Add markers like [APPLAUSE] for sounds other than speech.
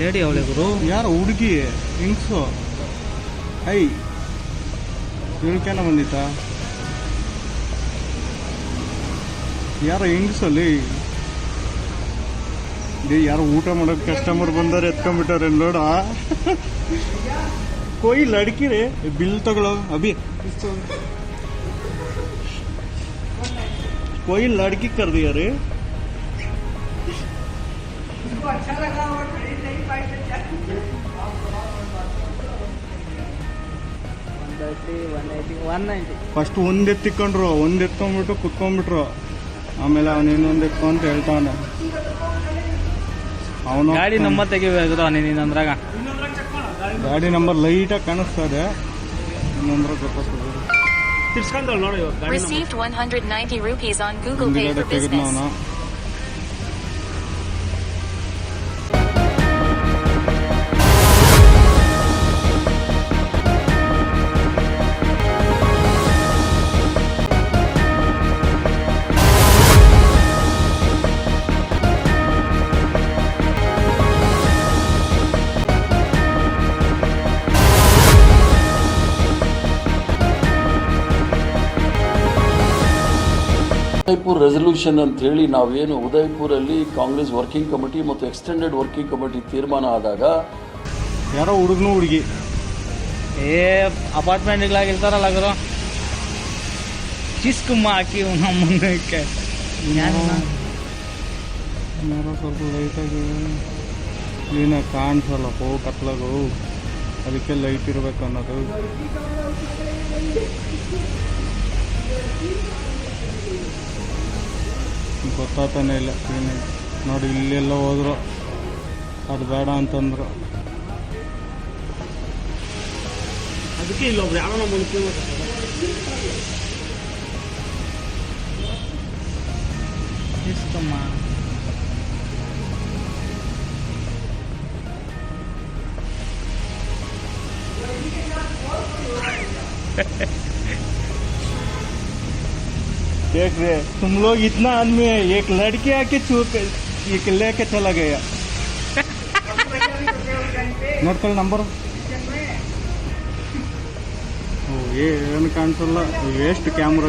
Lady ಅವಳೆ ಗುರು ಯಾರು ಹುಡುಗಿ ಹೆಂಗ್ಸು ಐ ಹೇಳ್ಕ್ಯಾನ ಬಂದಿತ್ತ ಯಾರೋ ಹೆಂಗ್ಸಲ್ಲಿ ಡೇ ಯಾರೋ ಊಟ ಮಾಡೋಕೆ ಕಸ್ಟಮರ್ ಬಂದಾರೆ ಎತ್ಕೊಂಡ್ಬಿಟ್ಟಾರೆ ನೋಡ ಕೊಯ್ ಲಡ್ಕಿ ರೇ ಬಿಲ್ ತಗೊಳ್ಳೋ ಅಭಿ कोई लड़की कर दिया रे one thirty one eighty one ninety first ಒಂದ್ ಎತ್ತಿಕೊಂಡ್ರು ಒಂದ್ ಎತ್ಕೊಂಡ್ಬಿಟ್ಟು ಕುತ್ಕೊಂಡ್ಬಿಟ್ರು. ಆಮೇಲೆ ಅವನು ಇನ್ನೊಂದು ಎತ್ಕೊ ಅಂತ ಹೇಳ್ತಾವನೆ. ಅವನು ಗಾಡಿ ನಂಬರ್ ತೆಗಿಬೇಕು ನೀನು ಇನ್ನೊಂದ್ರಾಗ? ಗಾಡಿ ನಂಬರ್ ಲೈಟಾಗಿ ಕಾಣಿಸ್ತಾ ಇದೆ. ಇನ್ನೊಂದ್ರ ಗೊತ್ತಾಗ್ತದೆ. Received 190 rupees on Google Pay for business. Udaipur resolution ಅಂತ ಹೇಳಿ ನಾವೇನು ಉದಯ್ಪುರಲ್ಲಿ ಕಾಂಗ್ರೆಸ್ ವರ್ಕಿಂಗ್ ಕಮಿಟಿ ಮತ್ತು ಎಕ್ಸ್ಟೆಂಡೆಡ್ ವರ್ಕಿಂಗ್ ಕಮಿಟಿ ತೀರ್ಮಾನ ಆದಾಗ ಯಾರೋ ಹುಡುಗನು ಹುಡುಗಿ. ಏ ಅಪಾರ್ಟ್ಮೆಂಟ್ಗಳಾಗಿರ್ತಾರಲ್ಲ ಅವರು ಚಿಸ್ಕುಮ್ಮ ಹಾಕಿ ನಮ್ಮ ಮುಂದಕ್ಕೆ. ಯಾರೋ ಸ್ವಲ್ಪ ಲೈಟಾಗಿ ಕ್ಲೀನಾಗಿ ಹೋ ಕತ್ಲಾಗು ಅದಕ್ಕೆ ಲೈಟ್ ಇರಬೇಕು ಅನ್ನೋದು. ಗೊತ್ತಾಗ್ತಾನೆ ಇಲ್ಲ ಕ್ಲೀನಾಗಿ ನೋಡಿ ಇಲ್ಲೆಲ್ಲ ಹೋದ್ರು. ಅದು ಬೇಡ ಅಂತಂದ್ರು. ಅದಕ್ಕೆ ಇಲ್ಲೊಬ್ರು ಯಾರೋ ನಮ್ಮ ಚಿಸ್ಕಮ್ಮ [LAUGHS] देख रहे तुम लोग इतना आदमी है एक लड़की आके चूक एक लेके चला गया ನೋಡ್ಕೊಳ್ಳಿ ನಂಬರ್ ಏನು ಕಾಣಿಸಲ್ಲ ವೇಸ್ಟ್ ಕ್ಯಾಮ್ರಾ